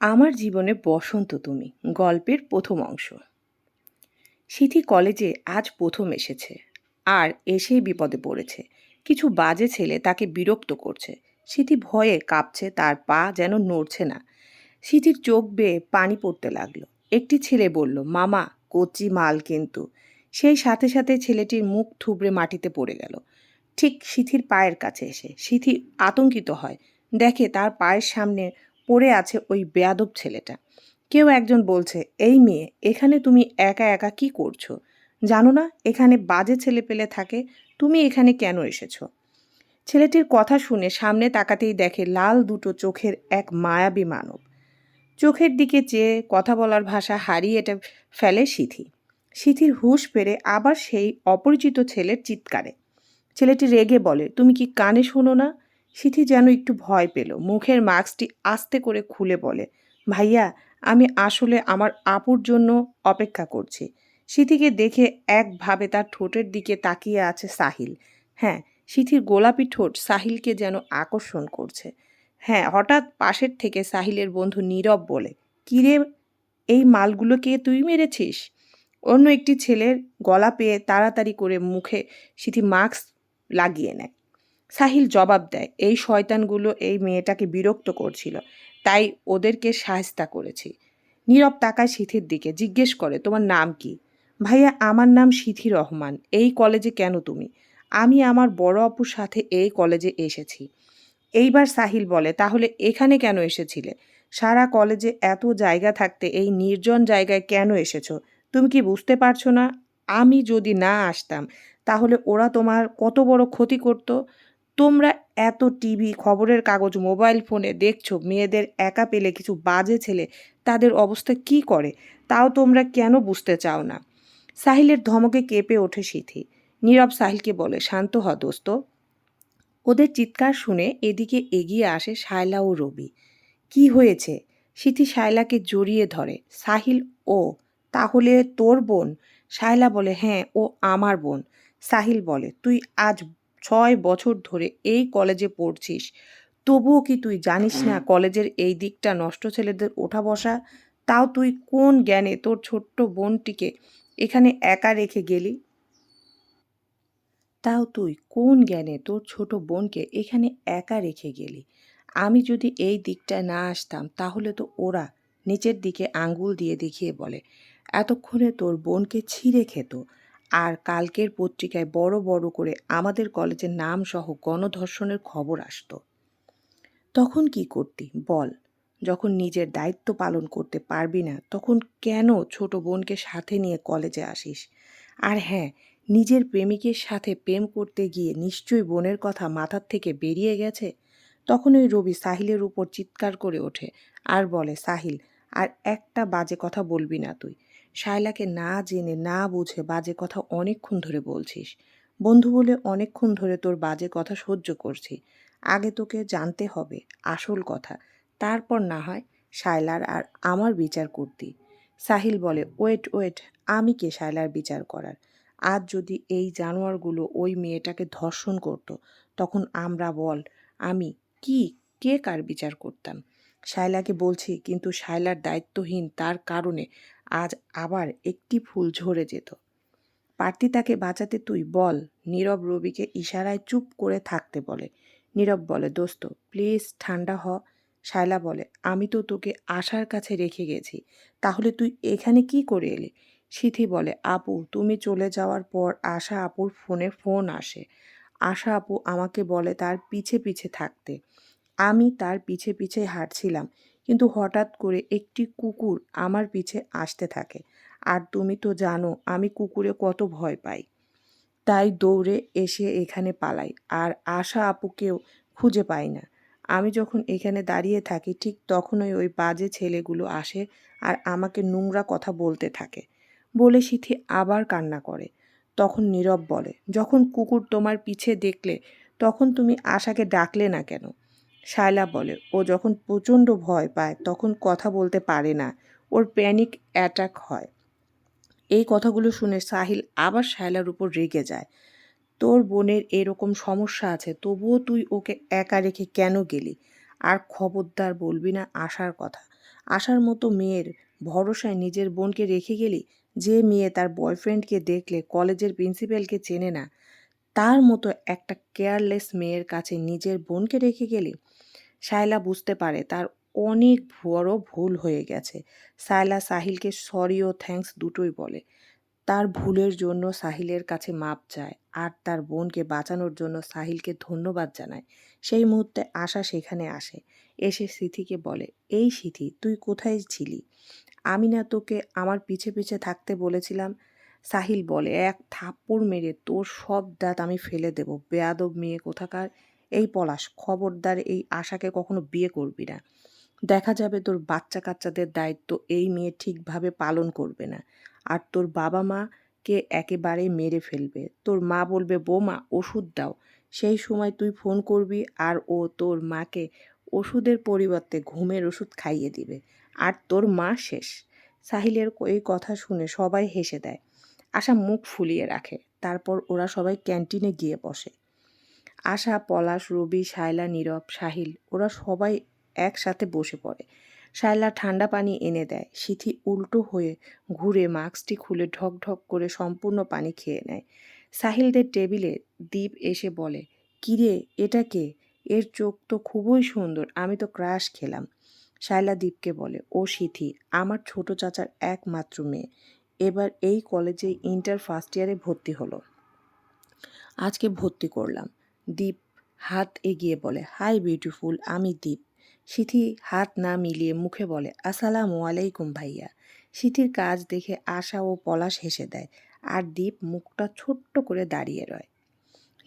আমার জীবনে বসন্ত তুমি, গল্পের প্রথম অংশ। সিথি কলেজে আজ প্রথম এসেছে, আর এসেই বিপদে পড়েছে। কিছু বাজে ছেলে তাকে বিরক্ত করছে। সিথি ভয়ে কাঁপছে, তার পা যেন নড়ছে না। সিথির চোখ বেয়ে পানি পড়তে লাগল। একটি ছেলে বলল, মামা, কচি মাল কিন্তু। সেই সাথে সাথে ছেলেটির মুখ থুবড়ে মাটিতে পড়ে গেল। ঠিক সিথির পায়ের কাছে এসে, সিথি আতঙ্কিত হয়। দেখে তার পায়ের সামনে পড়ে আছে ওই বেয়াদব ছেলেটা। কেউ একজন বলছে, এই মেয়ে, এখানে তুমি একা একা কি করছ? জানো না, এখানে বাজে ছেলে পেলে থাকে, তুমি এখানে কেন এসেছ? ছেলেটির কথা শুনে সামনে তাকাতেই দেখে লাল দুটো চোখের এক মায়াবী মানব। চোখের দিকে চেয়ে কথা বলার ভাষা হারিয়ে এটা ফেলে সিথি। সিথির হুঁশ পেরে আবার সেই অপরিচিত ছেলের চিৎকারে। ছেলেটি রেগে বলে, তুমি কি কানে শোনো না? সিথি যেন একটু ভয় পেল। মুখের মাস্কটি আস্তে করে খুলে বলে, ভাইয়া, আমি আসলে আমার আপুর জন্য অপেক্ষা করছি। সিথিকে দেখে একভাবে তার ঠোঁটের দিকে তাকিয়ে আছে সাহিল। হ্যাঁ সিথির গোলাপি ঠোঁট সাহিলকে যেন আকর্ষণ করছে। হ্যাঁ হঠাৎ পাশের থেকে সাহিলের বন্ধু নীরব বলে, কিরে, এই মালগুলোকে তুই মেরেছিস? অন্য একটি ছেলের গলা পেয়ে তাড়াতাড়ি করে মুখে সিথি মাস্ক লাগিয়ে নেয়। সাহিল জবাব দেয়, এই শয়তানগুলো এই মেয়েটাকে বিরক্ত করছিল, তাই ওদেরকে সাহস্তা করেছি। নীরব তাকায় সিথির দিকে, জিজ্ঞেস করে, তোমার নাম কি? ভাইয়া, আমার নাম সিথি রহমান। এই কলেজে কেন তুমি? আমি আমার বড় আপুর সাথে এই কলেজে এসেছি। এইবার সাহিল বলে, তাহলে এখানে কেন এসেছিলে? সারা কলেজে এত জায়গা থাকতে এই নির্জন জায়গায় কেন এসেছ? তুমি কি বুঝতে পারছ না? আমি যদি না আসতাম, তাহলে ওরা তোমার কত বড় ক্ষতি করতো? তোমরা এত টিভি, খবরের কাগজ, মোবাইল ফোনে দেখছ, মেয়েদের একা পেলে কিছু বাজে ছেলে, তাদের অবস্থা কি করে? তাও তোমরা কেন বুঝতে চাও না? সাহিলের ধমকে কেঁপে ওঠে সিথি। নীরব সাহিলকে বলে, শান্ত হ দোস্ত। ওদের চিৎকার শুনে এদিকে এগিয়ে আসে শায়লা ও রবি। কি হয়েছে? সিথি শায়লাকে জড়িয়ে ধরে। সাহিল, ও, তাহলে তোর বোন? শায়লা বলে হ্যাঁ ও আমার বোন। সাহিল বলে, তুই আজ ছয় বছর ধরে এই কলেজে পড়ছিস। তবুও কি তুই জানিস না কলেজের এই দিকটা নষ্ট ছেলেদের ওঠা বসা? তাও তুই কোন জ্ঞানে তোর ছোট্ট বোনটিকে এখানে একা রেখে গেলি? তাও তুই কোন জ্ঞানে তোর ছোট বোনকে এখানে একা রেখে গেলি? আমি যদি এই দিকটায় না আসতাম, তাহলে তো ওরা নিচের দিকে আঙ্গুল দিয়ে দেখিয়ে বলে, এতক্ষণে তোর বোনকে ছিঁড়ে খেত। আর কালকের পত্রিকায় বড় বড় করে আমাদের কলেজের নাম সহ গণধর্ষণের খবর আসতো। তখন কি করতি? বল। যখন নিজের দায়িত্ব পালন করতে পারবি না, তখন কেন ছোট বোনকে সাথে নিয়ে কলেজে আসিস? আর হ্যাঁ নিজের প্রেমিকের সাথে প্রেম করতে গিয়ে নিশ্চয়ই বোনের কথা মাথার থেকে বেরিয়ে গেছে? তখন ওই রবি সাহিলের উপর চিৎকার করে ওঠে। আর বলে, সাহিল, আর একটা বাজে কথা বলবি না তুই। শায়লাকে না জেনে, না বুঝে বাজে কথা অনেকক্ষণ ধরে বলছিস। বন্ধু বলে অনেকক্ষণ ধরে তোর বাজে কথা সহ্য করছি। আগে তোকে জানতে হবে আসল কথা। তারপর না হয় শায়লার আর আমার বিচার করতি। সাহিল বলে, ওয়েট ওয়েট, আমি কে শায়লার বিচার করার? আজ যদি এই জানোয়ারগুলো ওই মেয়েটাকে ধর্ষণ করত, তখন আমরা বল, আমি, কি, কে কার বিচার করতাম? শায়লাকে বলছি, কিন্তু শায়লার দায়িত্বহীন তার কারণে আজ আবার একটি ফুল ঝরে যেত। পার্থী তাকে বাঁচাতে তুই বল, নীরব রবিকে ইশারায় চুপ করে থাকতে বলে। নীরব বলে, দোস্ত প্লিজ ঠান্ডা হ। শায়লা বলে, আমি তো তোকে আশার কাছে রেখে গেছি, তাহলে তুই এখানে কি করে এলি? সিথি বলে, আপু, তুমি চলে যাওয়ার পর আশা আপুর ফোনে ফোন আসে। আশা আপু আমাকে বলে তার পিছে পিছে থাকতে। আমি তার পিছে পিছে হাঁটছিলাম কিন্তু হঠাৎ করে একটি কুকুর আমার পিছে আসতে থাকে। আর তুমি তো জানো, আমি কুকুরে কত ভয় পাই। তাই দৌড়ে এসে এখানে পালাই, আর আশা আপুকেও খুঁজে পাই না। আমি যখন এখানে দাঁড়িয়ে থাকি, ঠিক তখনই ওই বাজে ছেলেগুলো আসে আর আমাকে নোংরা কথা বলতে থাকে। বলে সিথি আবার কান্না করে। তখন নীরব বলে, যখন কুকুর তোমার পিছে দেখলে, তখন তুমি আশাকে ডাকলে না কেন? শায়লা বলে, ও যখন প্রচণ্ড ভয় পায়, তখন কথা বলতে পারে না। ওর প্যানিক অ্যাটাক হয়। এই কথাগুলো শুনে সাহিল আবার শায়লার উপর রেগে যায়। তোর বোনের এরকম সমস্যা আছে, তবুও তুই ওকে একা রেখে কেন গেলি? আর খবরদার বলবি না আসার কথা। আসার মতো মেয়ের ভরসায় নিজের বোনকে রেখে গেলি? যে মেয়ে তার বয়ফ্রেন্ডকে দেখলে কলেজের প্রিন্সিপালকে চেনে না তার মতো একটা কেয়ারলেস মেয়ের কাছে নিজের বোনকে রেখে গেলি শায়লা বুঝতে পারে তার অনেক বড় ভুল হয়ে গেছে। সায়লা সাহিলকে সরি ও থ্যাঙ্কস দুটোই বলে। তার ভুলের জন্য সাহিলের কাছে মাপ চায় আর তার বোনকে বাঁচানোর জন্য সাহিলকে ধন্যবাদ জানায়। সেই মুহূর্তে আশা সেখানে আসে। এসে সিথিকে বলে, এই সিথি, তুই কোথায় ছিলি? আমি না তোকে আমার পিছে পিছে থাকতে বলেছিলাম সাহিল বলে, এক থাপ্পড় মেরে তোর সব দাঁত আমি ফেলে দেব। বেয়াদব মেয়ে কোথাকার? এই পলাশ, খবরদার এই আশাকে কখনো বিয়ে করবি না। দেখা যাবে তোর বাচ্চা কাচ্চাদের দায়িত্ব এই মেয়ে ঠিকভাবে পালন করবে না। আর তোর বাবা মাকে একেবারে মেরে ফেলবে। তোর মা বলবে, বৌমা, ওষুধ দাও। সেই সময় তুই ফোন করবি আর ও তোর মাকে ওষুধের পরিবর্তে ঘুমের ওষুধ খাইয়ে দিবে। আর তোর মা শেষ। সাহিলের এই কথা শুনে সবাই হেসে দেয়। আশা মুখ ফুলিয়ে রাখে। তারপর ওরা সবাই ক্যান্টিনে গিয়ে বসে। আশা, পলাশ, রবি, শায়লা, নীরব, সাহিল, ওরা সবাই একসাথে বসে পড়ে। শায়লা ঠান্ডা পানি এনে দেয়। সিথি উল্টো হয়ে ঘুরে মাস্কটি খুলে ঢক ঢক করে সম্পূর্ণ পানি খেয়ে নেয়। সাহিলদের টেবিলে দ্বীপ এসে বলে, কিরে, এটা কে? এর চোখ তো খুবই সুন্দর, আমি তো ক্রাশ খেলাম। শায়লা দ্বীপকে বলে, ও সিথি, আমার ছোট চাচার একমাত্র মেয়ে। এবার এই কলেজে ইন্টার ফার্স্ট ইয়ারে ভর্তি হলো। আজকে ভর্তি করলাম। দীপ হাত এগিয়ে বলে, হাই বিউটিফুল, আমি দীপ। সিথি হাত না মিলিয়ে মুখে বলে, আসসালামু আলাইকুম ভাইয়া। সিথির কাজ দেখে আশা ও পলাশ হেসে দেয়, আর দীপ মুখটা ছোট্ট করে দাঁড়িয়ে রয়।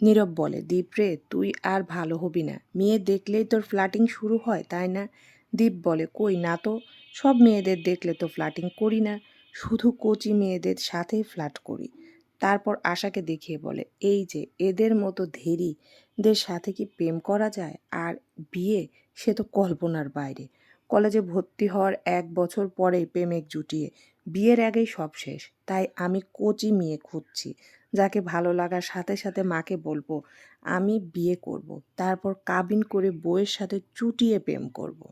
নীরব বলে, দীপ রে, তুই আর ভালো হবি না। মেয়ে দেখলেই তোর ফ্লাটিং শুরু হয়, তাই না? দীপ বলে, কই না তো? সব মেয়েদের দেখলে তো ফ্লাটিং করি না। শুধু কোচি মেয়েদের সাথেই ফ্ল্যাট করি। তারপর আশাকে দেখিয়ে বলে, এই যে, এদের মতো ধেরিদের সাথে কি প্রেম করা যায়? আর বিয়ে, সে তো কল্পনার বাইরে। কলেজে ভর্তি হওয়ার এক বছর পরে প্রেমেক জুটিয়ে, বিয়ের আগেই সব শেষ। তাই আমি কোচি মেয়ে খুঁজছি, যাকে ভালো লাগার সাথে সাথে মাকে বলব, আমি বিয়ে করব। তারপর কাবিন করে বউয়ের সাথে চুটিয়ে প্রেম করব।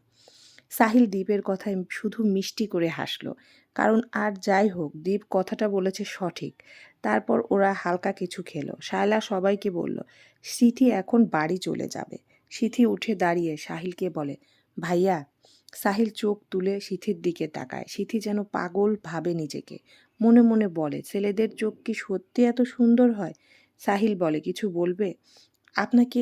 সাহিল দ্বীপের কথায় শুধু মিষ্টি করে হাসলো। কারণ আর যাই হোক, দীপ কথাটা বলেছে সঠিক। তারপর ওরা হালকা কিছু খেলো। শায়লা সবাইকে বলল, সিথি এখন বাড়ি চলে যাবে। সিথি উঠে দাঁড়িয়ে সাহিলকে বলে, ভাইয়া। সাহিল চোখ তুলে সিথির দিকে তাকায়। সিথি যেন পাগল ভাবে নিজেকে। মনে মনে বলে, ছেলেদের চোখ কি সত্যি এত সুন্দর হয়? সাহিল বলে, কিছু বলবে? আপনাকে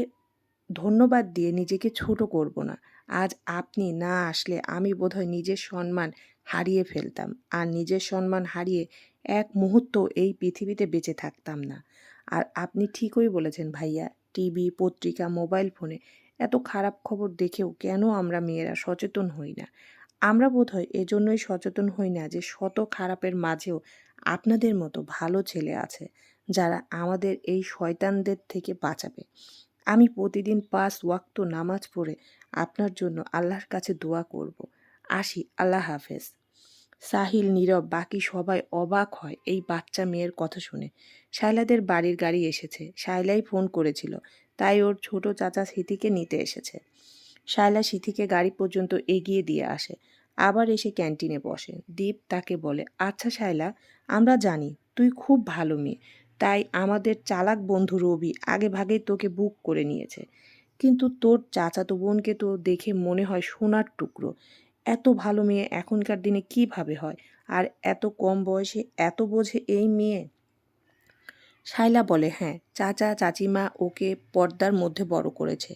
ধন্যবাদ দিয়ে নিজেকে ছোট করব না। আজ আপনি না আসলে আমি বোধহয় নিজের সম্মান হারিয়ে ফেলতাম। আর নিজের সম্মান হারিয়ে এক মুহূর্ত এই পৃথিবীতে বেঁচে থাকতাম না। আর আপনি ঠিকই বলেছেন ভাইয়া, টিভি, পত্রিকা, মোবাইল ফোনে এত খারাপ খবর দেখেও কেন আমরা মেয়েরা সচেতন হই না? আমরা বোধহয় এজন্যই সচেতন হই না যে শত খারাপের মাঝেও আপনাদের মতো ভালো ছেলে আছে যারা আমাদের এই শয়তানদের থেকে বাঁচাবে। আমি প্রতিদিন পাঁচ ওয়াক্ত নামাজ পড়ে আপনার জন্য আল্লাহর কাছে দোয়া করব। আসি, আল্লাহ হাফেজ। সাহিল, নীরব, বাকি সবাই অবাক হয় এই বাচ্চা মেয়ের কথা শুনে। শায়লাদের বাড়ির গাড়ি এসেছে। শায়লাই ফোন করেছিল। তাই ওর ছোট চাচা সিথিকে নিতে এসেছে। শায়লা সিথিকে গাড়ি পর্যন্ত এগিয়ে দিয়ে আসে। আবার এসে ক্যান্টিনে বসে। দীপ তাকে বলে আচ্ছা শায়লা, আমরা জানি, তুই খুব ভালো মেয়ে। তাই আমাদের চালাক বন্ধু রবি আগে ভাগেই তোকে বুক করে নিয়েছে। কিন্তু তোর চাচাতো বোনকে তো দেখে মনে হয় সোনার টুকরো। এত ভালো মেয়ে এখনকার দিনে কীভাবে হয়? আর এত কম বয়সে এত বোঝে এই মেয়ে? শাইলা বলে হ্যাঁ চাচা, চাচিমা ওকে পর্দার মধ্যে বড় করেছে।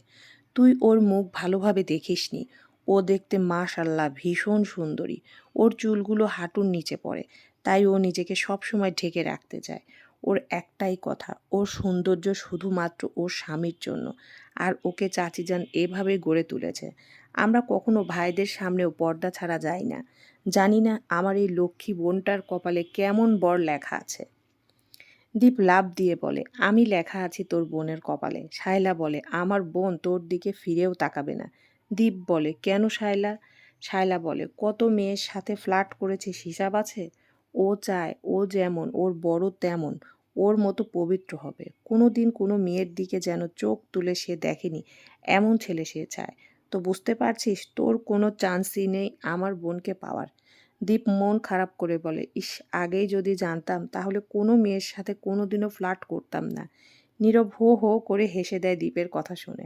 তুই ওর মুখ ভালোভাবে দেখিসনি। ও দেখতে মাশাল্লাহ ভীষণ সুন্দরী। ওর চুলগুলো হাঁটুর নিচে পড়ে, তাই ও নিজেকে সবসময় ঢেকে রাখতে চায়। ওর একটাই কথা, ওর সৌন্দর্য শুধুমাত্র ওর স্বামীর জন্য। আর ওকে চাচিজান এভাবে গড়ে তুলেছে। আমরা কখনো ভাইদের সামনেও পর্দা ছাড়া যাই না। জানি না আমার এই লক্ষ্মী বোনটার কপালে কেমন বর লেখা আছে। দীপ লাভ দিয়ে বলে, আমি লেখা আছি তোর বোনের কপালে। শায়লা বলে, আমার বোন তোর দিকে ফিরেও তাকাবে না। দীপ বলে, কেন শায়লা? শায়লা বলে, কত মেয়ের সাথে ফ্লার্ট করেছিস, হিসাব আছে? ও চায়, ও যেমন, ওর বড় তেমন, ওর মতো পবিত্র হবে। কোনো দিন কোনো মেয়ের দিকে যেন চোখ তুলে সে দেখেনি, এমন ছেলে সে চায়। তো বুঝতে পারছিস, তোর কোনো চান্সই নেই আমার বোনকে পাওয়ার। দীপ মন খারাপ করে বলে, ইস, আগেই যদি জানতাম তাহলে কোনো মেয়ের সাথে কোনো দিনও ফ্লার্ট করতাম না। নীরব হো হো করে হেসে দেয় দীপের কথা শুনে।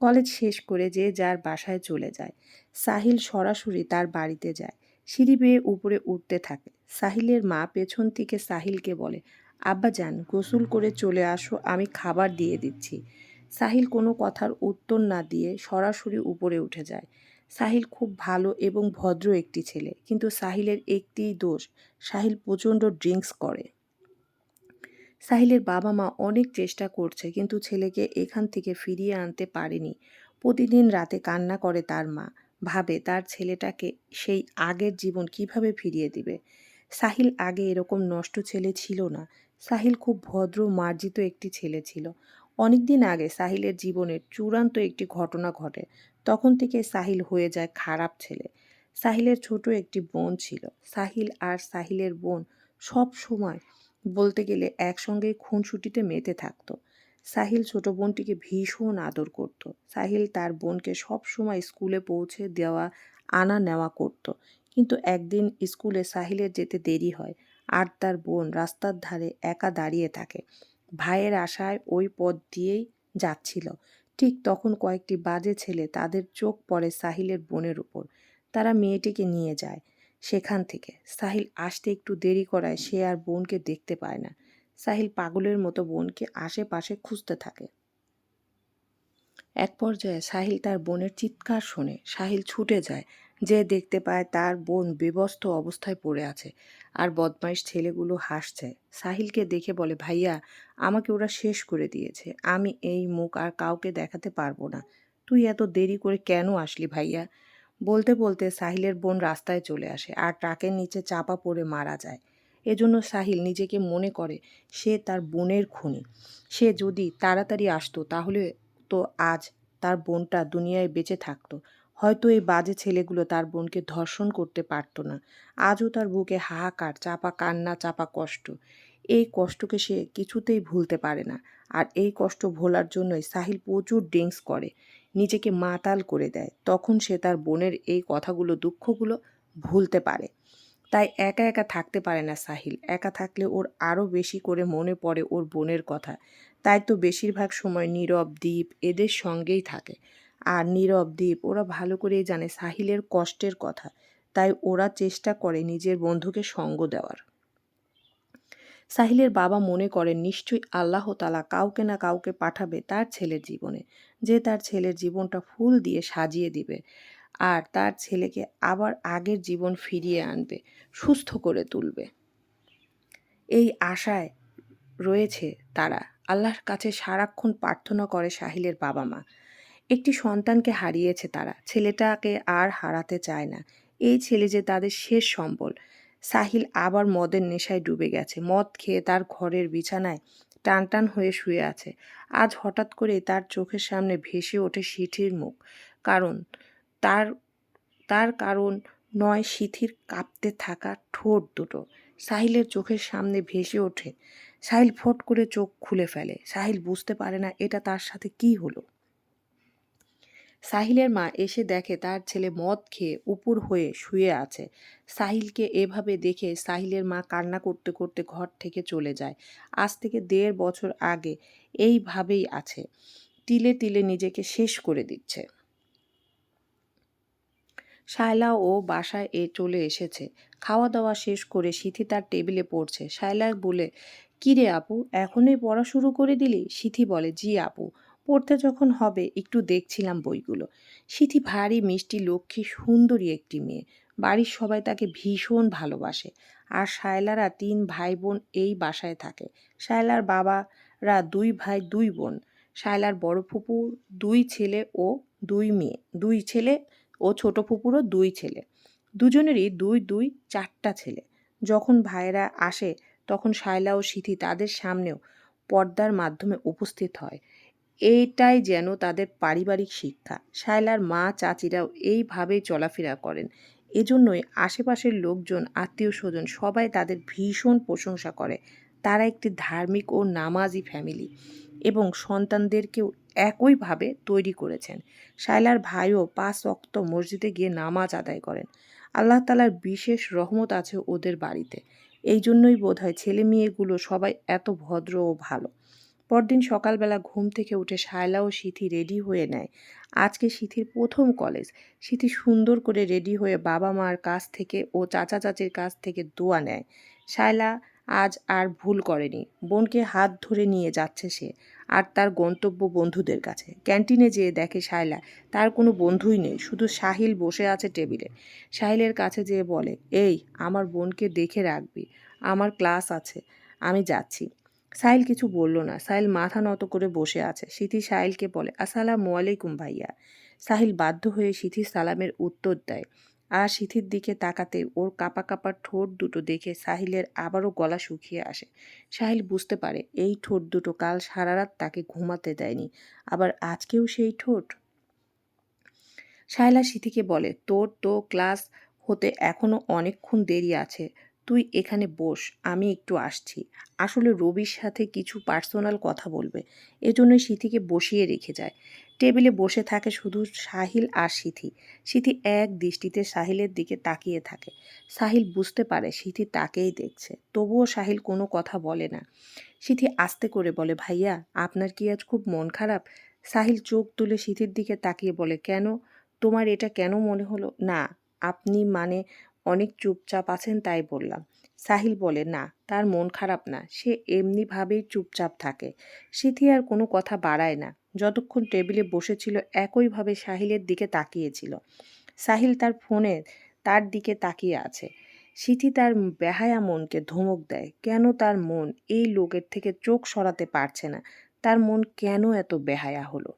কলেজ শেষ করে যে যার বাসায় চলে যায়। সাহিল সরাসরি তার বাড়িতে যায়। সিঁড়ি বেয়ে উপরে উঠতে থাকে। সাহিলের মা পেছন থেকে সাহিলকে বলে আব্বা যান গোসল করে চলে আসো, আমি খাবার দিয়ে দিচ্ছি। সাহিল কোনো কথার উত্তর না দিয়ে সরাসরি উপরে উঠে যায়। সাহিল খুব ভালো এবং ভদ্র একটি ছেলে, কিন্তু সাহিলের একটিই দোষ, সাহিল প্রচণ্ড ড্রিঙ্কস করে। সাহিলের বাবা মা অনেক চেষ্টা করছে, কিন্তু ছেলেকে এখান থেকে ফিরিয়ে আনতে পারেনি। প্রতিদিন রাতে কান্না করে তার মা, ভাবে তার ছেলেটাকে সেই আগের জীবন কীভাবে ফিরিয়ে দিবে। সাহিল আগে এরকম নষ্ট ছেলে ছিল না। সাহিল খুব ভদ্র, মার্জিত একটি ছেলে ছিল। অনেক দিন আগে সাহিলের জীবনের চূড়ান্ত একটি ঘটনা ঘটে। তখন থেকে সাহিল হয়ে যায় খারাপ ছেলে। সাহিলের ছোট একটি বোন ছিল। সাহিল আর সাহিলের বোন সব সময় বলতে গেলে একসঙ্গেই খুনসুটিতে মেতে থাকতো। সাহিল ছোট বোনটিকে ভীষণ আদর করত। সাহিল তার বোনকে সব সময় স্কুলে পৌঁছে দেওয়া, আনা নেওয়া করত। কিন্তু একদিন স্কুলে সাহিলের যেতে দেরি হয় আর তার বোন রাস্তার ধারে একা দাঁড়িয়ে থাকে। ভাইয়ের আশায় ওই পথ দিয়েই যাচ্ছিল। ঠিক তখন কয়েকটি বাজে ছেলে তাদের চোখ পড়ে সাহিলের বোনের উপর। তারা মেয়েটিকে নিয়ে যায় সেখান থেকে। সাহিল আসতে একটু দেরি করায় সে আর বোনকে দেখতে পায় না। সাহিল পাগলের মতো বোনকে আশেপাশে খুঁজতে থাকে। এক পর্যায়ে সাহিল তার বোনের চিৎকার শোনে। সাহিল ছুটে যায়। যে দেখতে পায় তার বোন বিবস্ত অবস্থায় পড়ে আছে আর বদমাইশ ছেলেগুলো হাসছে। সাহিলকে দেখে বলে, ভাইয়া, আমাকে ওরা শেষ করে দিয়েছে। আমি এই মুখ আর কাউকে দেখাতে পারব না। তুই এত দেরি করে কেন আসলি ভাইয়া? বলতে বলতে সাহিলের বোন রাস্তায় চলে আসে আর ট্রাকের নিচে চাপা পড়ে মারা যায়। এজন্য সাহিল নিজেকে মনে করে, সে তার বোনের খুনি। সে যদি তাড়াতাড়ি আসতো তাহলে তো আজ তার বোনটা দুনিয়ায় বেঁচে থাকতো। হয়তো এই বাজে ছেলেগুলো তার বোনকে ধর্ষণ করতে পারতো না। আজও তার বুকে হাহাকার, চাপা কান্না, চাপা কষ্ট। এই কষ্টকে সে কিছুতেই ভুলতে পারে না। আর এই কষ্ট ভোলার জন্যই সাহিল প্রচুর ড্রিঙ্কস করে, নিজেকে মাতাল করে দেয়। তখন সে তার বোনের এই কথাগুলো, দুঃখগুলো ভুলতে পারে। তাই একা একা থাকতে পারে না সাহিল। একা থাকলে ওর আরও বেশি করে মনে পড়ে ওর বোনের কথা। তাই তো বেশিরভাগ সময় নীরব দ্বীপ এদের সঙ্গেই থাকে। আর নীরব দ্বীপ ওরা ভালো করেই জানে সাহিলের কষ্টের কথা, তাই ওরা চেষ্টা করে নিজের বন্ধুকে সঙ্গ দেওয়ার। সাহিলের বাবা মনে করেন, নিশ্চয়ই আল্লাহ তালা কাউকে না কাউকে পাঠাবে তার ছেলের জীবনে। যে তার ছেলের জীবনটা ফুল দিয়ে সাজিয়ে দিবে আর তার ছেলেকে আবার আগের জীবন ফিরিয়ে আনবে, সুস্থ করে তুলবে। এই আশায় রয়েছে তারা। আল্লাহর কাছে সারাক্ষণ প্রার্থনা করে সাহিলের বাবা মা। একটি সন্তানকে হারিয়েছে তারা। ছেলেটাকে আর হারাতে চায় না। এই ছেলে যে তাদের শেষ সম্বল। সাহিল আবার মদের নেশায় ডুবে গেছে। মদ খেয়ে তার ঘরের বিছানায় টান টান হয়ে শুয়ে আছে। আজ হঠাৎ করে তার চোখের সামনে ভেসে ওঠে সিঁথির মুখ। কারণ তার তার কারণ নয় সিঁথির কাঁপতে থাকা ঠোঁট দুটো। সাহিলের চোখের সামনে ভেসে ওঠে। সাহিল ফট করে চোখ খুলে ফেলে। সাহিল বুঝতে পারে না, এটা তার সাথে কি হলো? সাহিলের মা এসে দেখে তার ছেলে মদ খেয়ে উপুর হয়ে শুয়ে আছে। সাহিলকে এভাবে দেখে সাহিলের মা কান্না করতে করতে ঘর থেকে চলে যায়। আজ থেকে দেড় বছর আগে এইভাবেই আছে। তিলে তিলে নিজেকে শেষ করে দিচ্ছে। শায়লা ও বাসায় এ চলে এসেছে। খাওয়া দাওয়া শেষ করে সিথি তার টেবিলে পড়ছে। শায়লা বলে, কিরে আপু, এখনই পড়া শুরু করে দিলি? সিথি বলে, জি আপু। পড়তে যখন হবে, একটু দেখছিলাম বইগুলো। সিথি ভারী মিষ্টি লক্ষ্মী সুন্দরী একটি মেয়ে। বাড়ির সবাই তাকে ভীষণ ভালোবাসে। আর শায়লারা তিন ভাই বোন এই বাসায় থাকে। শায়লার বাবারা দুই ভাই, দুই বোন। শায়লার বড় ফুপুর দুই ছেলে ও দুই মেয়ে। দুই ছেলে ও ছোট ফুপুরও দুই ছেলে। দুজনেরই দুই দুই, চারটা ছেলে। যখন ভাইয়েরা আসে, তখন শায়লা ও সিথি তাদের সামনেও পর্দার মাধ্যমে উপস্থিত হয়। এইটাই যেন তাদের পারিবারিক শিক্ষা। শায়লার মা চাচিরাও এইভাবেই চলাফেরা করেন। এজন্যই আশেপাশের লোকজন আত্মীয় স্বজন সবাই তাদের ভীষণ প্রশংসা করে। তারা একটি ধার্মিক ও নামাজি ফ্যামিলি এবং সন্তানদেরকেও একইভাবে তৈরি করেছেন। শায়লার ভাইও পাঁচ অক্ত মসজিদে গিয়ে নামাজ আদায় করেন। আল্লাহ তালার বিশেষ রহমত আছে ওদের বাড়িতে। এই জন্যই বোধ হয় ছেলে মেয়েগুলো সবাই এত ভদ্র ও ভালো। পরদিন সকালবেলা ঘুম থেকে উঠে শায়লা ও সিথি রেডি হয়ে নেয়। আজকে সিথির প্রথম কলেজ। সিথি সুন্দর করে রেডি হয়ে বাবা মার কাছ থেকে ও চাচা চাচির কাছ থেকে দোয়া নেয়। শায়লা আজ আর ভুল করেনি। বোনকে হাত ধরে নিয়ে যাচ্ছে সে আর তার গন্তব্য বন্ধুদের কাছে। ক্যান্টিনে যেয়ে দেখে শায়লা, তার কোনো বন্ধুই নেই, শুধু সাহিল বসে আছে টেবিলে। সাহিলের কাছে যেয়ে বলে, এই, আমার বোনকে দেখে রাখবি। আমার ক্লাস আছে, আমি যাচ্ছি। সাহিল কিছু বলল না। সাহিল মাথা নত করে বসে আছে। সিথি সাহিলকে বলে, আসসালামু আলাইকুম ভাইয়া। সাহিল বাধ্য হয়ে সিথির সালামের উত্তর দেয়। আর সিথির দিকে তাকাতে ওর কাপা কাপা ঠোঁট দুটো দেখে সাহিলের আবারও গলা শুকিয়ে আসে। সাহিল বুঝতে পারে, এই ঠোঁট দুটো কাল সারা রাত তাকে ঘুমাতে দেয়নি। আবার আজকেও সেই ঠোঁট? সাহিলা সিথিকে বলে, তোর তো ক্লাস হতে এখনও অনেকক্ষণ দেরি আছে। তুই এখানে বস, আমি একটু আসছি। আসলে রবির সাথে কিছু পার্সোনাল কথা বলবে। এজন্যই সিথিকে বসিয়ে রেখে যায়। টেবিলে বসে থাকে শুধু সাহিল আর সিথি। সিথি এক দৃষ্টিতে সাহিলের দিকে তাকিয়ে থাকে। সাহিল বুঝতে পারে সিথি তাকেই দেখছে। তবুও সাহিল কোনো কথা বলে না। সিথি আস্তে করে বলে, ভাইয়া, আপনার কি আজ খুব মন খারাপ? সাহিল চোখ তুলে সিথির দিকে তাকিয়ে বলে, কেন? তোমার এটা কেন মনে হলো? না, আপনি মানে অনেক চুপচাপ আছেন তাই বললাম। সাহিল বলে, না, তার মন খারাপ না, সে এমনিভাবেই চুপচাপ থাকে। সিথি আর কোনো কথা বাড়ায় না। যতক্ষণ টেবিলে বসেছিল, একইভাবে সাহিলের দিকে তাকিয়েছিল। সাহিল তার ফোনে তার দিকে তাকিয়ে আছে। সিথি তার বেহায়া মনকে ধমক দেয়। কেন তার মন এই লোকের থেকে চোখ সরাতে পারছে না? তার মন কেন এত বেহায়া হলো?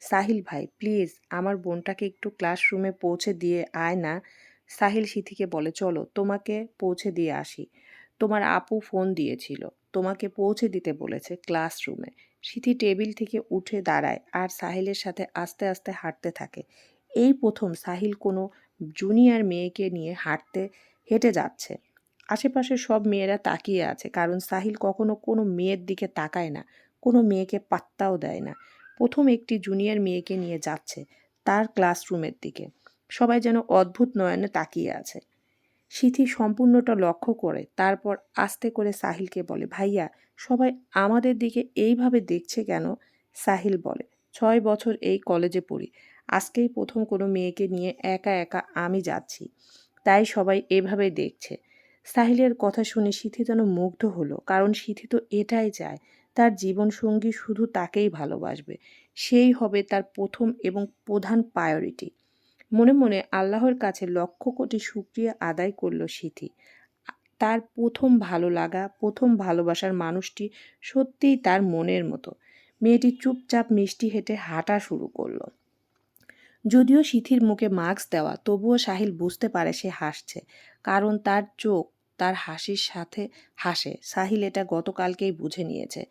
সাহিল ভাই, প্লিজ, আমার বোনটাকে একটু ক্লাসরুমে পৌঁছে দিয়ে আয় না। সাহিল সিথিকে বলে, চলো, তোমাকে পৌঁছে দিয়ে আসি। তোমার আপু ফোন দিয়েছিল, তোমাকে পৌঁছে দিতে বলেছে ক্লাসরুমে। সিথি টেবিল থেকে উঠে দাঁড়ায় আর সাহিলের সাথে আস্তে আস্তে হাঁটতে থাকে। এই প্রথম সাহিল কোনো জুনিয়র মেয়েকে নিয়ে হাঁটতে, হেঁটে যাচ্ছে। আশেপাশে সব মেয়েরা তাকিয়ে আছে, কারণ সাহিল কখনো কোনো মেয়ের দিকে তাকায় না, কোনো মেয়েকে পাত্তাও দেয় না। প্রথম একটি জুনিয়র মেয়েকে নিয়ে যাচ্ছে তার ক্লাসরুমের দিকে। সবাই যেন অদ্ভুত নয়নে তাকিয়ে আছে। সিথি সম্পূর্ণটা লক্ষ্য করে, তারপর আস্তে করে সাহিলকে বলে, ভাইয়া, সবাই আমাদের দিকে এইভাবে দেখছে কেন? সাহিল বলে, ছয় বছর এই কলেজে পড়ি, আজকেই প্রথম কোনো মেয়েকে নিয়ে একা একা আমি যাচ্ছি, তাই সবাই এভাবে দেখছে। সাহিলের কথা শুনে সিথি যেন মুগ্ধ হলো, কারণ সিথি তো এটাই চায়, তার জীবনসঙ্গী শুধু তাকেই ভালোবাসবে, সেই হবে তার প্রথম এবং প্রধান প্রায়োরিটি মনে মনে আল্লাহর কাছে লক্ষ কোটি সুক্রিয়া আদায় করল সিথি। তার প্রথম ভালো লাগা, প্রথম ভালোবাসার মানুষটি সত্যিই তার মনের মতো। মেয়েটি চুপচাপ মিষ্টি হেঁটে হাঁটা শুরু করল। যদিও সিথির মুখে মাস্ক দেওয়া, তবুও সাহিল বুঝতে পারে সে হাসছে, কারণ তার চোখ তার হাসির সাথে হাসে। সাহিল এটা গতকালকেই বুঝে নিয়েছে।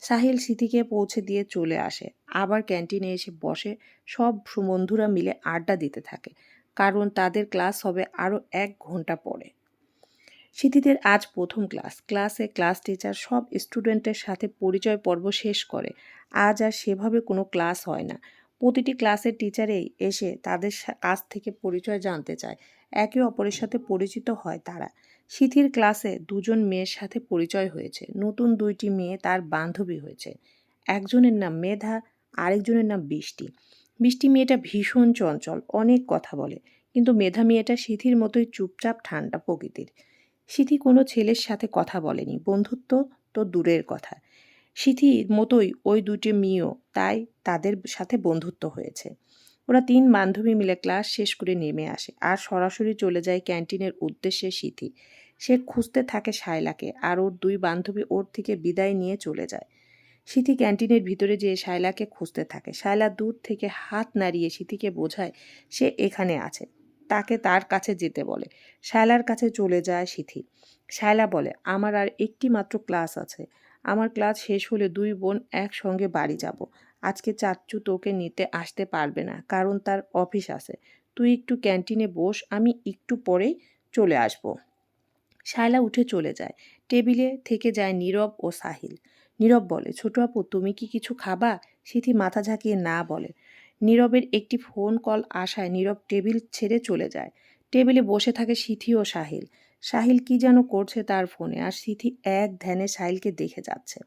সাহিল সিথিকে পৌঁছে দিয়ে চলে আসে। আবার ক্যান্টিনে এসে বসে। সব বন্ধুরা মিলে আড্ডা দিতে থাকে। কারণ তাদের ক্লাস হবে আরও এক ঘণ্টা পরে। সিথিদের আজ প্রথম ক্লাস। ক্লাসে ক্লাস টিচার সব স্টুডেন্টের সাথে পরিচয় পর্ব শেষ করে। আজ আর সেভাবে কোনো ক্লাস হয় না। প্রতিটি ক্লাসের টিচারেই এসে তাদের কাছ থেকে পরিচয় জানতে চায়। একে অপরের সাথে পরিচিত হয় তারা। সিথির ক্লাসে দুজন মেয়ের সাথে পরিচয় হয়েছে। নতুন দুইটি মেয়ে তার বান্ধবী হয়েছে। একজনের নাম মেধা, আরেকজনের নাম বৃষ্টি। বৃষ্টি মেয়েটা ভীষণ চঞ্চল, অনেক কথা বলে। কিন্তু মেধা মেয়েটা সিথির মতোই চুপচাপ ঠান্ডা প্রকৃতির। সিথি কোনো ছেলের সাথে কথা বলেনি, বন্ধুত্ব তো দূরের কথা। সিথির মতোই ওই দুটি মেয়েও তাই তাদের সাথে বন্ধুত্ব হয়েছে। ওরা তিন বান্ধবী মিলে ক্লাস শেষ করে নেমে আসে। আর সরাসরি চলে যায় ক্যান্টিনের উদ্দেশ্যে সিথি। সে খুঁজতে থাকে শায়লাকে আর ওর দুই বান্ধবী ওর থেকে বিদায় নিয়ে চলে যায়। সিথি ক্যান্টিনের ভিতরে যেয়ে শায়লাকে খুঁজতে থাকে। শায়লা দূর থেকে হাত নাড়িয়ে সিথিকে বোঝায় সে এখানে আছে। তাকে তার কাছে যেতে বলে। শায়লার কাছে চলে যায় সিথি। শায়লা বলে, আমার আর একটি মাত্র ক্লাস আছে। আমার ক্লাস শেষ হলে দুই বোন একসঙ্গে বাড়ি যাব। আজকে চাচ্চু তোকে নিতে আসতে পারবে না, কারণ তার অফিস আছে। তুই একটু ক্যান্টিনে বস, আমি একটু পরেই চলে আসব। শায়লা উঠে চলে যায়। টেবিলে থেকে যায় নীরব ও সাহিল। নীরব বলে, ছোট আপু, তুমি কি কিছু খাবা? সিথি মাথা ঝাঁকিয়ে না বলে। নীরবের একটি ফোন কল আসায় নীরব টেবিল ছেড়ে চলে যায়। টেবিলে বসে থাকে সিথি ও সাহিল। সাহিল কি যেন করছে তার ফোনে, আর সিথি এক ধ্যানে সাহিলকে দেখে যাচ্ছে।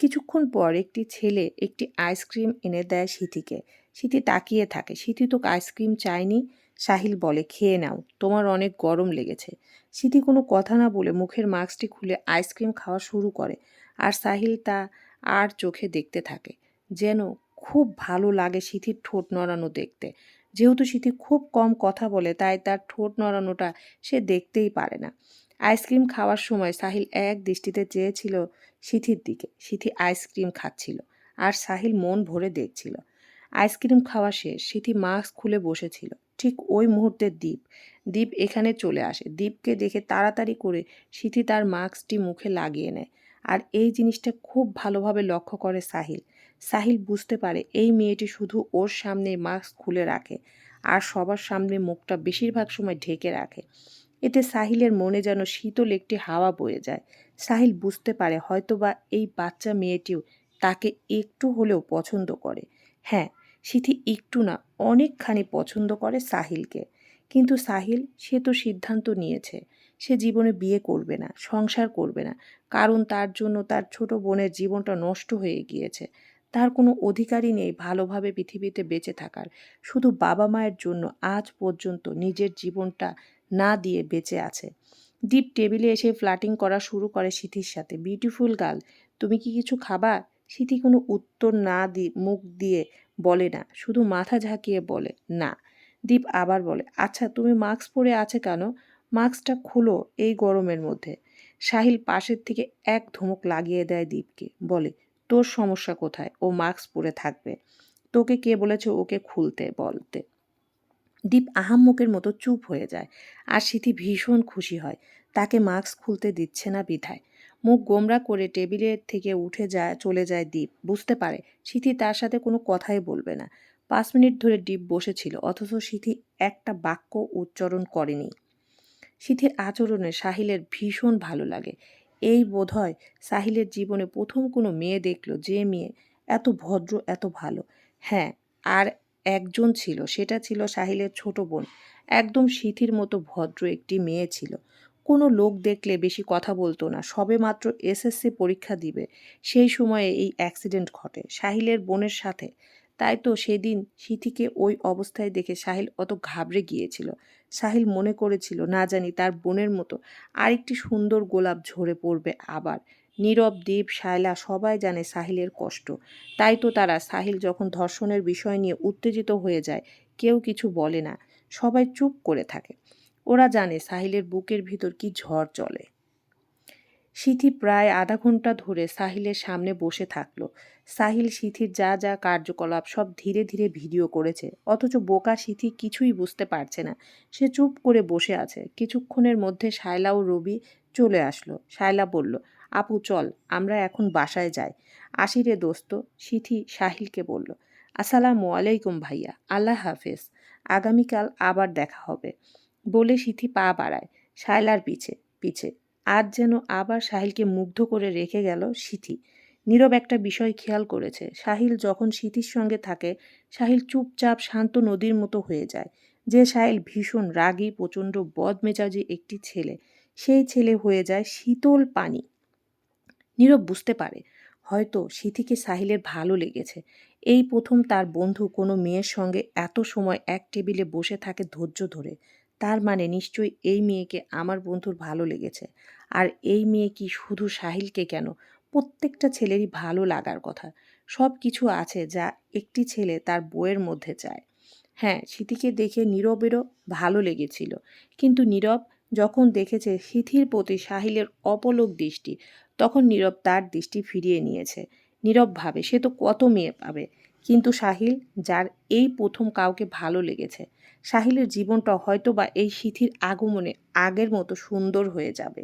কিছুক্ষণ পর একটি ছেলে একটি আইসক্রিম এনে দেয় সিথিকে। সিথি তাকিয়ে থাকে। সিথি তো আইসক্রিম চায়নি? সাহিল বলে, খেয়ে নাও, তোমার অনেক গরম লেগেছে। সিথি কোনো কথা না বলে মুখের মাস্কটি খুলে আইসক্রিম খাওয়া শুরু করে আর সাহিল তা আর চোখে দেখতে থাকে। যেন খুব ভালো লাগে সিথির ঠোঁট নড়ানো দেখতে। যেহেতু সিথি খুব কম কথা বলে, তাই তার ঠোঁট নড়ানোটা সে দেখতেই পারে না। আইসক্রিম খাওয়ার সময় সাহিল এক দৃষ্টিতে চেয়েছিল সিথির দিকে। সিথি আইসক্রিম খাচ্ছিল আর সাহিল মন ভরে দেখছিল। আইসক্রিম খাওয়া শেষ, সিথি মাস্ক খুলে বসেছিল। ঠিক ওই মুহূর্তে দ্বীপ দ্বীপ এখানে চলে আসে। দ্বীপকে দেখে তাড়াতাড়ি করে সিথি তার মাস্কটি মুখে লাগিয়ে নেয়। আর এই জিনিসটা খুব ভালোভাবে লক্ষ্য করে সাহিল। সাহিল বুঝতে পারে এই মেয়েটি শুধু ওর সামনে মাস্ক খুলে রাখে আর সবার সামনে মুখটা বেশিরভাগ সময় ঢেকে রাখে। এতে সাহিলের মনে যেন শীতল একটি হাওয়া বয়ে যায়। সাহিল বুঝতে পারে হয়তোবা এই বাচ্চা মেয়েটিও তাকে একটু হলেও পছন্দ করে। হ্যাঁ সিথি একটু না, অনেকখানি পছন্দ করে সাহিলকে। কিন্তু সাহিল, সে তো সিদ্ধান্ত নিয়েছে। সে জীবনে বিয়ে করবে না, সংসার করবে না। কারণ তার জন্য তার ছোট বোনের জীবনটা নষ্ট হয়ে গিয়েছে। তার কোনো অধিকারই নেই ভালোভাবে পৃথিবীতে বেঁচে থাকার। শুধু বাবা মায়ের জন্য আজ পর্যন্ত নিজের জীবনটা না দিয়ে বেঁচে আছে। দীপ টেবিলে এসে ফ্লাটিং করা শুরু করে সিথির সাথে। বিউটিফুল গার্ল, তুমি কি কিছু খাবা? সিথি কোনো উত্তর না দি মুখ দিয়ে বলে না, শুধু মাথা ঝাঁকিয়ে বলে, না। দীপ আবার বলে আচ্ছা তুমি মাস্ক পরে আছে কেন? মাস্কটা খুলো এই গরমের মধ্যে। সাহিল পাশের থেকে এক ধমক লাগিয়ে দেয় দীপকে, বলে, তোর সমস্যা কোথায়? ও মাস্ক পরে থাকবে। তোকে কে বলেছে ওকে খুলতে বলতে। দীপ আহাম্মকের মতো চুপ হয়ে যায়। আর সিথি ভীষণ খুশি হয়। তাকে মাস্ক খুলতে দিচ্ছে না বিধায়। মুখ গোমরা করে টেবিলের থেকে উঠে যায়, চলে যায় দীপ। বুঝতে পারে, সিথি তার সাথে কোনো কথাই বলবে না। পাঁচ মিনিট ধরে দীপ বসেছিল, অথচ সিথি একটা বাক্য উচ্চারণ করেনি। সিথির আচরণে সাহিলের ভীষণ ভালো লাগে। এই বোধহয় সাহিলের জীবনে প্রথম কোনো মেয়ে দেখল যে মেয়ে এত ভদ্র, এত ভালো। হ্যাঁ আর একজন ছিল, সেটা ছিল সাহিলের ছোট বোন। একদম সিথির মতো ভদ্র একটি মেয়ে ছিল। কোনো লোক দেখলে বেশি কথা বলতো না, সবে মাত্র এসএসসি পরীক্ষা দিবে। সেই সময়ে এই অ্যাক্সিডেন্ট ঘটে। সাহিলের বোনের সাথে। তাই তো সেদিন সিথিকে ওই অবস্থায় দেখে সাহিল অত ঘাবড়ে গিয়েছিল। সাহিল মনে করেছিল, না জানি, তার বোনের মতো আরেকটি সুন্দর গোলাপ ঝরে পড়বে আবার। নীরব দ্বীপ শায়লা সবাই জানে সাহিলের কষ্ট। তাই তো তারা সাহিল যখন ধর্ষণের বিষয় নিয়ে উত্তেজিত হয়ে যায়, কেউ কিছু বলে না, সবাই চুপ করে থাকে। ওরা জানে সাহিলের বুকের ভিতর কি ঝড় চলে। সিথি প্রায় আধা ঘণ্টা ধরে সাহিলের সামনে বসে থাকল। সাহিল, সিথির যা যা কার্যকলাপ সব ধীরে ধীরে ভিডিও করেছে। অথচ বোকা সিথি কিছুই বুঝতে পারছে না। সে চুপ করে বসে আছে। কিছুক্ষণের মধ্যে শায়লা ও রবি চলে আসলো। শায়লা বলল আপু চল, আমরা এখন বাসায় যাই। আসি রে দোস্ত, সিথি সাহিলকে বলল, আসসালামু আলাইকুম ভাইয়া, আল্লাহ হাফেজ। আগামীকাল আবার দেখা হবে। বলে সিথি পা বাড়ায়, শায়লার পিছে পিছে। আজ যেন আবার সাহিলকে মুগ্ধ করে রেখে গেল সিথি। নীরব একটা বিষয় খেয়াল করেছে। সাহিল যখন সিথির সঙ্গে থাকে সাহিল চুপচাপ শান্ত নদীর মতো হয়ে যায়। যে সাহিল ভীষণ রাগী, প্রচণ্ড বদমেজাজি একটি ছেলে, সেই ছেলে হয়ে যায় শীতল পানি। নীরব বুঝতে পারে। হয়তো সিথিকে সাহিলের ভালো লেগেছে। এই প্রথম তার বন্ধু কোনো মেয়ের সঙ্গে এত সময় এক টেবিলে বসে থাকে ধৈর্য ধরে। তার মানে নিশ্চয়ই এই মেয়েকে আমার বন্ধুর ভালো লেগেছে। আর এই মেয়ে কি শুধু সাহিলকে কেন? প্রত্যেকটা ছেলেরই ভালো লাগার কথা। সব কিছু আছে যা একটি ছেলে তার বইয়ের মধ্যে চায়। হ্যাঁ সিথিকে দেখে নীরবেরও ভালো লেগেছিল। কিন্তু নীরব যখন দেখেছে সিথির প্রতি সাহিলের অপলোক দৃষ্টি, তখন নীরব তার দৃষ্টি ফিরিয়ে নিয়েছে। নীরব ভাবে, সে তো কত মেয়ে পাবে? কিন্তু সাহিল, যার এই প্রথম কাউকে ভালো লেগেছে, সাহিলের জীবনটা হয়তো বা এই সিথির আগমনে আগের মতো সুন্দর হয়ে যাবে।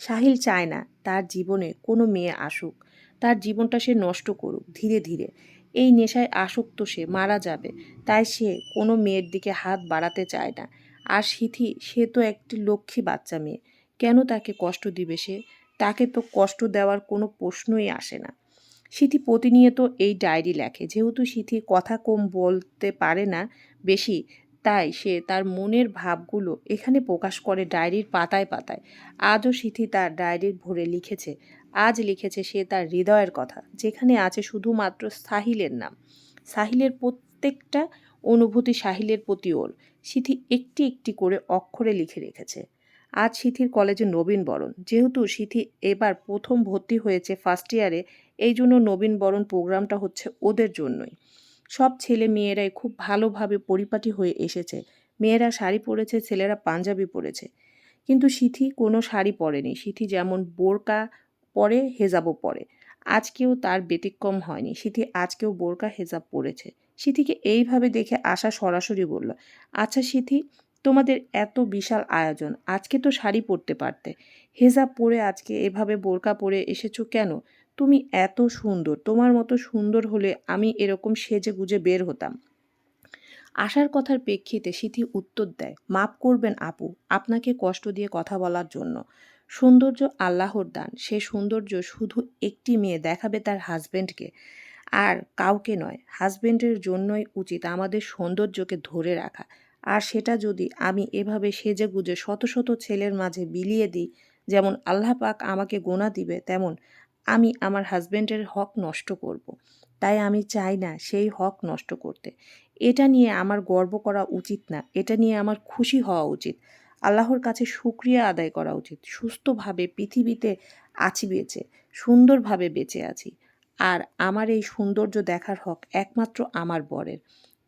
সাহিল চায় না তার জীবনে কোনো মেয়ে আসুক। তার জীবনটা সে নষ্ট করুক ধীরে ধীরে। এই নেশায় আসক্ত সে, মারা যাবে। তাই সে কোনো মেয়ের দিকে হাত বাড়াতে চায় না। আর সিথি, সে তো একটি লক্ষ্মী বাচ্চা মেয়ে। কেন তাকে কষ্ট দিবে সে? তাকে তো কষ্ট দেওয়ার কোনো প্রশ্নই আসে না। সিথি প্রতিনিয়ত এই ডায়েরি লেখে। যেহেতু সিথি কথা কম বলতে পারে না বেশি, তাই সে তার মনের ভাবগুলো এখানে প্রকাশ করে ডায়েরির পাতায় পাতায়। আজও সিথি তার ডায়েরির ভরে লিখেছে। আজ লিখেছে সে তার হৃদয়ের কথা, যেখানে আছে শুধুমাত্র সাহিলের নাম। সাহিলের প্রত্যেকটা অনুভূতি সাহিলের প্রতি ওর। সিথি একটি একটি করে অক্ষরে লিখে রেখেছে। আজ সিথির কলেজে নবীন বরণ। যেহেতু সিথি এবার প্রথম ভর্তি হয়েছে ফার্স্ট ইয়ারে এই জন্য নবীন বরণ প্রোগ্রামটা হচ্ছে ওদের জন্যই। সব ছেলে মেয়েরাই খুব ভালোভাবে পরিপাটি হয়ে এসেছে। মেয়েরা শাড়ি পরেছে, ছেলেরা পাঞ্জাবি পরেছে। কিন্তু সিথি কোনো শাড়ি পরেনি। সিথি যেমন বোরকা পরে, হেজাবও পরে। আজকেও তার ব্যতিক্রম হয়নি। সিথি আজকেও বোরকা, হেজাব পরেছে। সিথিকে এইভাবে দেখে আশা সরাসরি বলল আচ্ছা সিথি তোমাদের এত বিশাল আয়োজন, আজকে তো শাড়ি পরতে পারতে। হেজাব পরে আজকে এভাবে বোরকা পরে এসেছ কেন? তুমি এত সুন্দর, তোমার মতো সুন্দর হলে আমি এরকম সেজে গুজে বের হতাম। আশার কথার প্রেক্ষিতে সিথি উত্তর দেয় মাপ করবেন আপু, আপনাকে কষ্ট দিয়ে কথা বলার জন্য। সৌন্দর্য আল্লাহর দান, সে সৌন্দর্য শুধু একটি মেয়ে দেখাবে তার হাজবেন্ডকে আর কাউকে নয় হাজবেন্ডের জন্যই উচিত আমাদের সৌন্দর্যকে ধরে রাখা। আর সেটা যদি আমি এভাবে সেজে গুজে শত শত ছেলের মাঝে বিলিয়ে দিই, যেমন আল্লাহ পাক আমাকে গোনা দিবে, তেমন আমি আমার হাজবেন্ডের হক নষ্ট করব। তাই আমি চাই না সেই হক নষ্ট করতে। এটা নিয়ে আমার গর্ব করা উচিত না, এটা নিয়ে আমার খুশি হওয়া উচিত। আল্লাহর কাছে সুক্রিয়া আদায় করা উচিত। সুস্থভাবে পৃথিবীতে আছি বেঁচে, সুন্দরভাবে বেঁচে আছি। আর আমার এই সৌন্দর্য দেখার হক একমাত্র আমার বরের।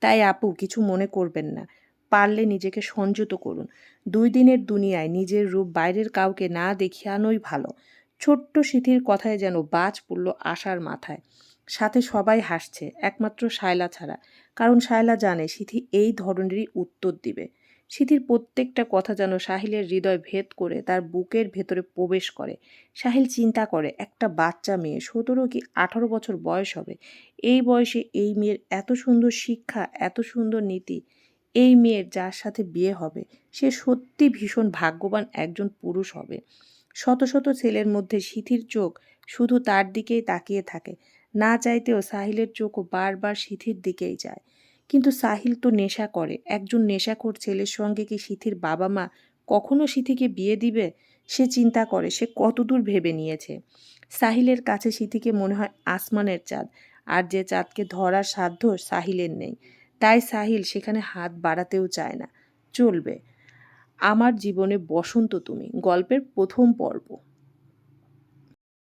তাই আপু, কিছু মনে করবেন না। পারলে নিজেকে সংযত করুন। দুই দিনের দুনিয়ায় নিজের রূপ বাইরের কাউকে না দেখিয়ানোই ভালো। ছোট্ট সিথির কথায় যেন বাজ পড়ল আশার মাথায়। সাথে সবাই হাসছে, একমাত্র শায়লা ছাড়া। কারণ শায়লা জানে সিথি এই ধরনেরই উত্তর দিবে। সিথির প্রত্যেকটা কথা যেন সাহিলের হৃদয় ভেদ করে তার বুকের ভেতরে প্রবেশ করে। সাহিল চিন্তা করে, একটা বাচ্চা মেয়ে, সতেরো কি আঠারো বছর বয়স হবে? এই বয়সে এই মেয়ের এত সুন্দর শিক্ষা, এত সুন্দর নীতি, এই মেয়ের যার সাথে বিয়ে হবে, সে সত্যি ভীষণ ভাগ্যবান একজন পুরুষ হবে। শত শত ছেলের মধ্যে সিথির চোখ শুধু তার দিকেই তাকিয়ে থাকে। না চাইতেও সাহিলের চোখও বারবার সিথির দিকেই যায়। কিন্তু সাহিল তো নেশা করে। একজন নেশাখোর ছেলের সঙ্গে কি সিথির বাবা মা কখনো সিথিকে বিয়ে দিবে? সে চিন্তা করে, সে কতদূর ভেবে নিয়েছে? সাহিলের কাছে সিথিকে মনে হয় আসমানের চাঁদ, আর যে চাঁদকে ধরার সাধ্য সাহিলের নেই। তাই সাহিল সেখানে হাত বাড়াতেও চায় না। চলবে। আমার জীবনে বসন্ত তুমি, গল্পের প্রথম পর্ব।